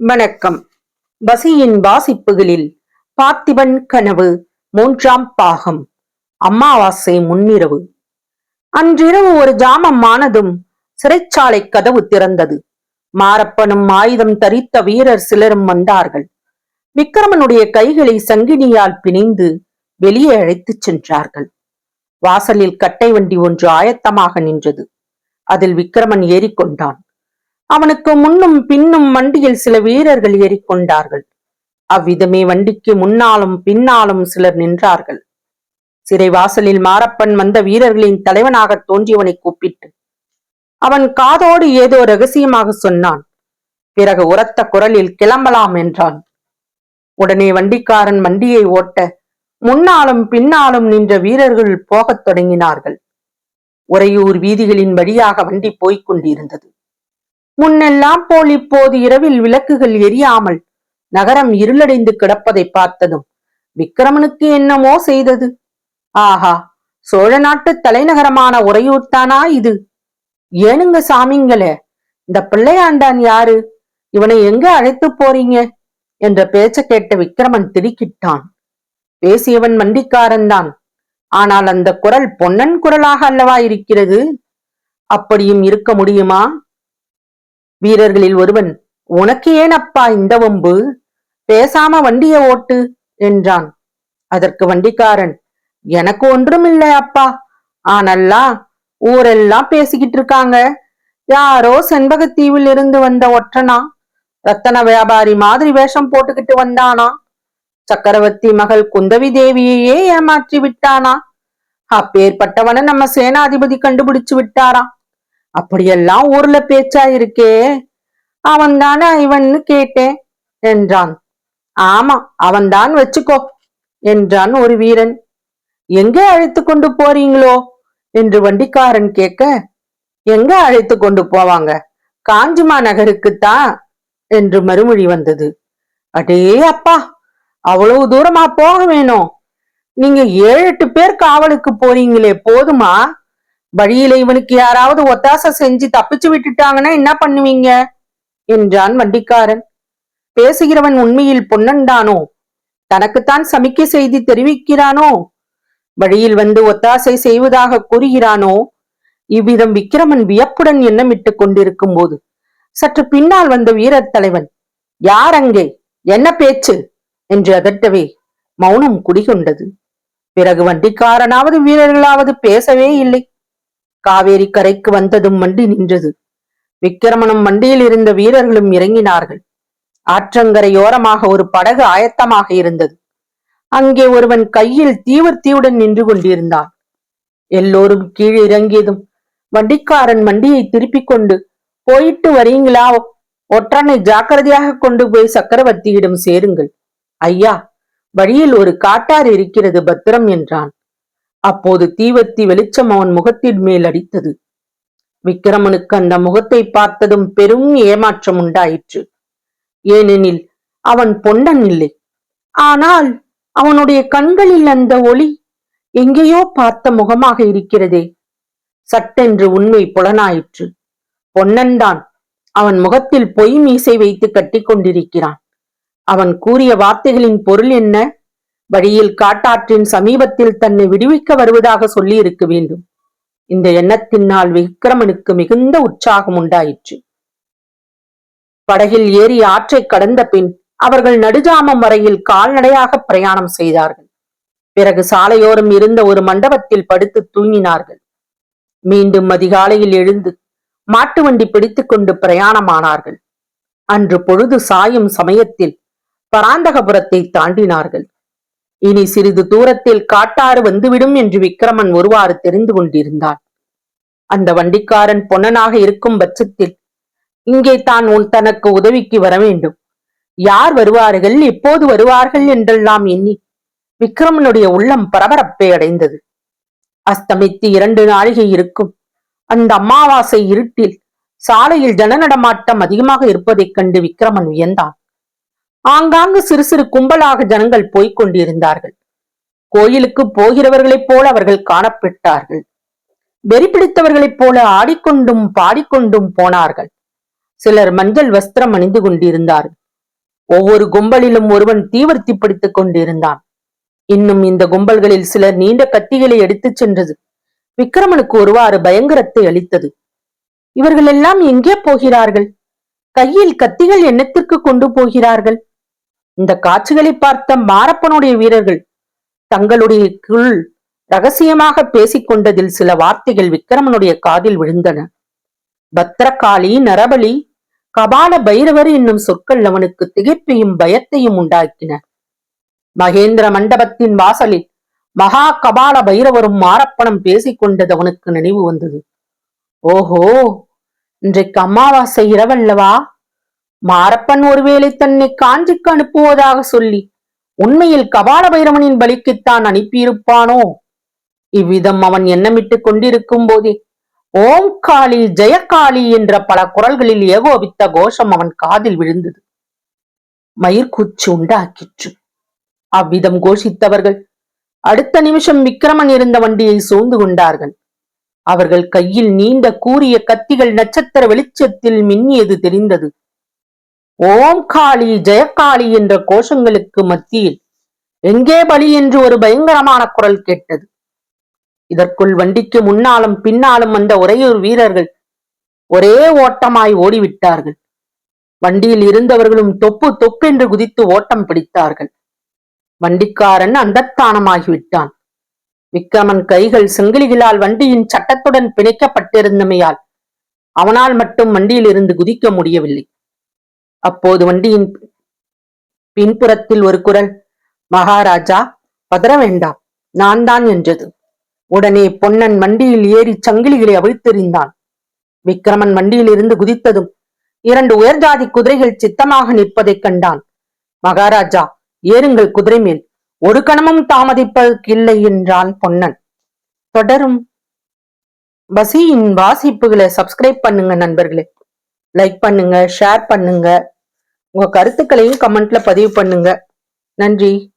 வணக்கம். பசியின் வாசிப்புகளில் பார்த்திபன் கனவு மூன்றாம் பாகம். அம்மாவாசை முன்னிரவு. அன்றிரவு ஒரு ஜாமம் ஆனதும் சிறைச்சாலை கதவு திறந்தது. மாரப்பனும் ஆயுதம் தரித்த வீரர் சிலரும் வந்தார்கள். விக்கிரமனுடைய கைகளை சங்கினியால் பிணைந்து வெளியே அழைத்துச் சென்றார்கள். வாசலில் கட்டை வண்டி ஒன்று ஆயத்தமாக நின்றது. அதில் விக்கிரமன் ஏறிக்கொண்டான். அவனுக்கு முன்னும் பின்னும் வண்டியில் சில வீரர்கள் ஏறிக்கொண்டார்கள். அவ்விதமே வண்டிக்கு முன்னாலும் பின்னாலும் சிலர் நின்றார்கள். சிறை வாசலில் மாரப்பன் வந்த வீரர்களின் தலைவனாக தோன்றியவனை கூப்பிட்டு அவன் காதோடு ஏதோ ரகசியமாக சொன்னான். பிறகு உரத்த குரலில் கிளம்பலாம் என்றான். உடனே வண்டிக்காரன் வண்டியை ஓட்ட முன்னாலும் பின்னாலும் நின்ற வீரர்கள் போகத் தொடங்கினார்கள். உறையூர் வீதிகளின் வழியாக வண்டி போய்க் கொண்டிருந்தது. முன்னெல்லாம் போல் இப்போது இரவில் விளக்குகள் எரியாமல் நகரம் இருளடைந்து கிடப்பதை பார்த்ததும் விக்கிரமனுக்கு என்னமோ செய்தது. ஆஹா சோழ நாட்டு தலைநகரமான உறையூர்தானா இது? ஏனுங்க சாமிங்களே இந்த பிள்ளையாண்டான் யாரு? இவனை எங்க அழைத்து போறீங்க? என்ற பேச்ச கேட்ட விக்கிரமன் திடுக்கிட்டான். பேசியவன் மண்டிக்காரன் தான் ஆனால் அந்த குரல் பொன்னன் குரலாக அல்லவா இருக்கிறது? அப்படியும் இருக்க முடியுமா? வீரர்களில் ஒருவன் உனக்கு ஏன் அப்பா இந்த வம்பு? பேசாம வண்டிய ஓட்டு என்றான். அதற்கு வண்டிக்காரன் எனக்கு ஒன்றும் இல்லை அப்பா. ஆனல்லா ஊரெல்லாம் பேசிக்கிட்டு இருக்காங்க. யாரோ செண்பகத்தீவில் இருந்து வந்த ஒற்றனா? ரத்தன வியாபாரி மாதிரி வேஷம் போட்டுக்கிட்டு வந்தானா? சக்கரவர்த்தி மகள் குந்தவி தேவியையே ஏமாற்றி விட்டானா? அப்பேற்பட்டவன நம்ம சேனாதிபதி கண்டுபிடிச்சு விட்டாரா? அப்படியெல்லாம் ஊர்ல பேச்சா இருக்கே? அவன் தானே இவன்னு கேட்டேன் என்றான். ஆமா அவன்தான் வச்சுக்கோ என்றான் ஒரு வீரன். எங்க அழைத்து கொண்டு போறீங்களோ? என்று வண்டிக்காரன் கேட்க எங்க அழைத்து கொண்டு போவாங்க? காஞ்சிமா நகருக்குத்தான் என்று மறுமொழி வந்தது. அடே அப்பா அவ்வளவு தூரமா போக வேணும். நீங்க ஏழு எட்டு பேர் காவலுக்கு போறீங்களே போதுமா? வழியில இவனுக்கு யாராவது ஒத்தாசை செஞ்சு தப்பிச்சு விட்டுட்டாங்கன்னா என்ன பண்ணுவீங்க? என்றான் வண்டிக்காரன். பேசுகிறவன் உண்மையில் பொன்னன்தானோ தனக்குத்தான் சமிக்கை செய்தி தெரிவிக்கிறானோ? வழியில் வந்து ஒத்தாசை செய்வதாக கூறுகிறானோ? இவ்விதம் விக்கிரமன் வியப்புடன் எண்ணமிட்டுக் கொண்டிருக்கும் போது சற்று பின்னால் வந்த வீரர் தலைவன் யார் அங்கே? என்ன பேச்சு? என்று அதட்டவே மௌனம் குடிகொண்டது. பிறகு வண்டிக்காரனாவது வீரர்களாவது பேசவே இல்லை. காவேரி கரைக்கு வந்ததும் வண்டி நின்றது. விக்கிரமனும் வண்டியில் இருந்த வீரர்களும் இறங்கினார்கள். ஆற்றங்கரையோரமாக ஒரு படகு ஆயத்தமாக இருந்தது. அங்கே ஒருவன் கையில் தீவர்த்தியுடன் நின்று கொண்டிருந்தான். எல்லோரும் கீழே இறங்கியதும் வண்டிக்காரன் வண்டியை திருப்பிக் கொண்டு போயிட்டு வரீங்களா? ஒற்றனை ஜாக்கிரதையாக கொண்டு போய் சக்கரவர்த்தியிடம் சேருங்கள். ஐயா வழியில் ஒரு காட்டார் இருக்கிறது பத்திரம் என்றான். அப்போது தீவத்தி வெளிச்சம் அவன் முகத்தின் மேல் அடித்தது. விக்கிரமனுக்கு அந்த முகத்தை பார்த்ததும் பெரும் ஏமாற்றம் உண்டாயிற்று. ஏனெனில் அவன் பொன்னன் இல்லை. ஆனால் அவனுடைய கண்களில் அந்த ஒளி எங்கேயோ பார்த்த முகமாக இருக்கிறதே. சட்டென்று உண்மை புலனாயிற்று. பொன்னன்தான் அவன் முகத்தில் பொய் மீசை வைத்து கட்டி கொண்டிருக்கிறான் அவன் கூறிய வார்த்தைகளின் பொருள் என்ன? வழியில் காட்டாற்றின் சமீபத்தில் தன்னை விடுவிக்க வருவதாக சொல்லி இருக்க வேண்டும். இந்த எண்ணத்தினால் விக்ரமனுக்கு மிகுந்த உற்சாகம் உண்டாயிற்று. படகில் ஏறி ஆற்றை கடந்த பின் அவர்கள் நடுஜாமம் வரையில் கால்நடையாக பிரயாணம் செய்தார்கள். பிறகு சாலையோரம் இருந்த ஒரு மண்டபத்தில் படுத்து தூங்கினார்கள். மீண்டும் அதிகாலையில் எழுந்து மாட்டு வண்டி பிடித்துக் கொண்டு பிரயாணமானார்கள். அன்று பொழுது சாயும் சமயத்தில் பராந்தகபுரத்தை தாண்டினார்கள். இனி சிறிது தூரத்தில் காட்டாறு வந்துவிடும் என்று விக்கிரமன் ஒருவாறு தெரிந்து கொண்டிருந்தான். அந்த வண்டிக்காரன் பொன்னனாக இருக்கும் பட்சத்தில் இங்கே தான் உன் தனக்கு உதவிக்கு வர வேண்டும். யார் வருவார்கள் எப்போது வருவார்கள் என்றெல்லாம் எண்ணி விக்ரமனுடைய உள்ளம் பரபரப்பை அடைந்தது. அஸ்தமித்து இரண்டு நாழிகை இருக்கும் அந்த அமாவாசை இருட்டில் சாலையில் ஜன நடமாட்டம் அதிகமாக இருப்பதைக் கண்டு விக்ரமன் வியந்தான். ஆங்காங்கு சிறு சிறு கும்பலாக ஜனங்கள் போய்க் கொண்டிருந்தார்கள். கோயிலுக்கு போகிறவர்களைப் போல அவர்கள் காணப்பட்டார்கள். வெறி பிடித்தவர்களைப் போல ஆடிக்கொண்டும் பாடிக்கொண்டும் போனார்கள். சிலர் மஞ்சள் வஸ்திரம் அணிந்து கொண்டிருந்தார்கள். ஒவ்வொரு கும்பலிலும் ஒருவன் தீவர்த்தி பிடித்துக் கொண்டிருந்தான். இன்னும் இந்த கும்பல்களில் சிலர் நீண்ட கத்திகளை எடுத்துச் சென்றது. விக்ரமனுக்கு ஒருவாறு பயங்கரத்தை அளித்தது. இவர்கள் எல்லாம் எங்கே போகிறார்கள்? கையில் கத்திகள் என்னத்திற்கு கொண்டு போகிறார்கள்? இந்த காட்சிகளை பார்த்த மாரப்பனுடைய வீரர்கள் தங்களுடைய குள் ரகசியமாக பேசிக் கொண்டதில் சில வார்த்தைகள் விக்ரமனுடைய காதில் விழுந்தன. பத்ரகாளி நரபலி கபால பைரவர் என்னும் சொற்கள் அவனுக்கு திகைப்பையும் பயத்தையும் உண்டாக்கின. மகேந்திர மண்டபத்தின் வாசலில் மகா கபால பைரவரும் மாரப்பணம் பேசிக் கொண்டது அவனுக்கு நினைவு வந்தது. ஓஹோ இன்றைக்கு அமாவாசை இரவல்லவா? மாரப்பன் ஒருவேளை தன்னை காஞ்சிக்கு அனுப்புவதாக சொல்லி உண்மையில் கபால பைரவனின் பலிக்குத்தான் அனுப்பியிருப்பானோ? இவ்விதம் அவன் எண்ணமிட்டுக் கொண்டிருக்கும் போதே ஓம் காளி ஜெயகாளி என்ற பல குரல்களில் ஏகோபித்த கோஷம் அவன் காதில் விழுந்தது. மயிர்கூச்சு உண்டாக்கிற்று. அவ்விதம் கோஷித்தவர்கள் அடுத்த நிமிஷம் விக்கிரமன் இருந்த வண்டியை சூழ்ந்து கொண்டார்கள். அவர்கள் கையில் நீண்ட கூறிய கத்திகள் நட்சத்திர வெளிச்சத்தில் மின்னியது தெரிந்தது. ஓம் காளி ஜெயக்காளி என்ற கோஷங்களுக்கு மத்தியில் எங்கே பலி என்று ஒரு பயங்கரமான குரல் கேட்டது. இதற்குள் வண்டிக்கு முன்னாலும் பின்னாலும் வந்த உறையூர் வீரர்கள் ஒரே ஓட்டமாய் ஓடிவிட்டார்கள். வண்டியில் இருந்தவர்களும் தொப்பு தொப்பென்று குதித்து ஓட்டம் பிடித்தார்கள். வண்டிக்காரன் அந்தத்தானமாகிவிட்டான் விக்ரமன் கைகள் செங்கிலிகளால் வண்டியின் சட்டத்துடன் பிணைக்கப்பட்டிருந்தமையால் அவனால் மட்டும் வண்டியில் இருந்து குதிக்க முடியவில்லை. அப்போது வண்டியின் பின்புறத்தில் ஒரு குரல் மகாராஜா பதற வேண்டாம் நான் தான் என்றது. உடனே பொன்னன் வண்டியில் ஏறி சங்கிலிகளை அவிழ்த்தெறிந்தான். விக்ரமன் வண்டியில் இருந்து குதித்ததும் இரண்டு உயர்ஜாதி குதிரைகள் சித்தமாக நிற்பதைக் கண்டான். மகாராஜா ஏறுங்கள் குதிரை மேல் ஒரு கணமும் தாமதிப்பதற்கில்லை என்றான் பொன்னன். தொடரும். பசியின் வாசிப்புகளை சப்ஸ்கிரைப் பண்ணுங்க நண்பர்களே. லைக் பண்ணுங்க ஷேர் பண்ணுங்க. உங்க கருத்துக்களையும் கமெண்ட்ல பதிவு பண்ணுங்க. நன்றி.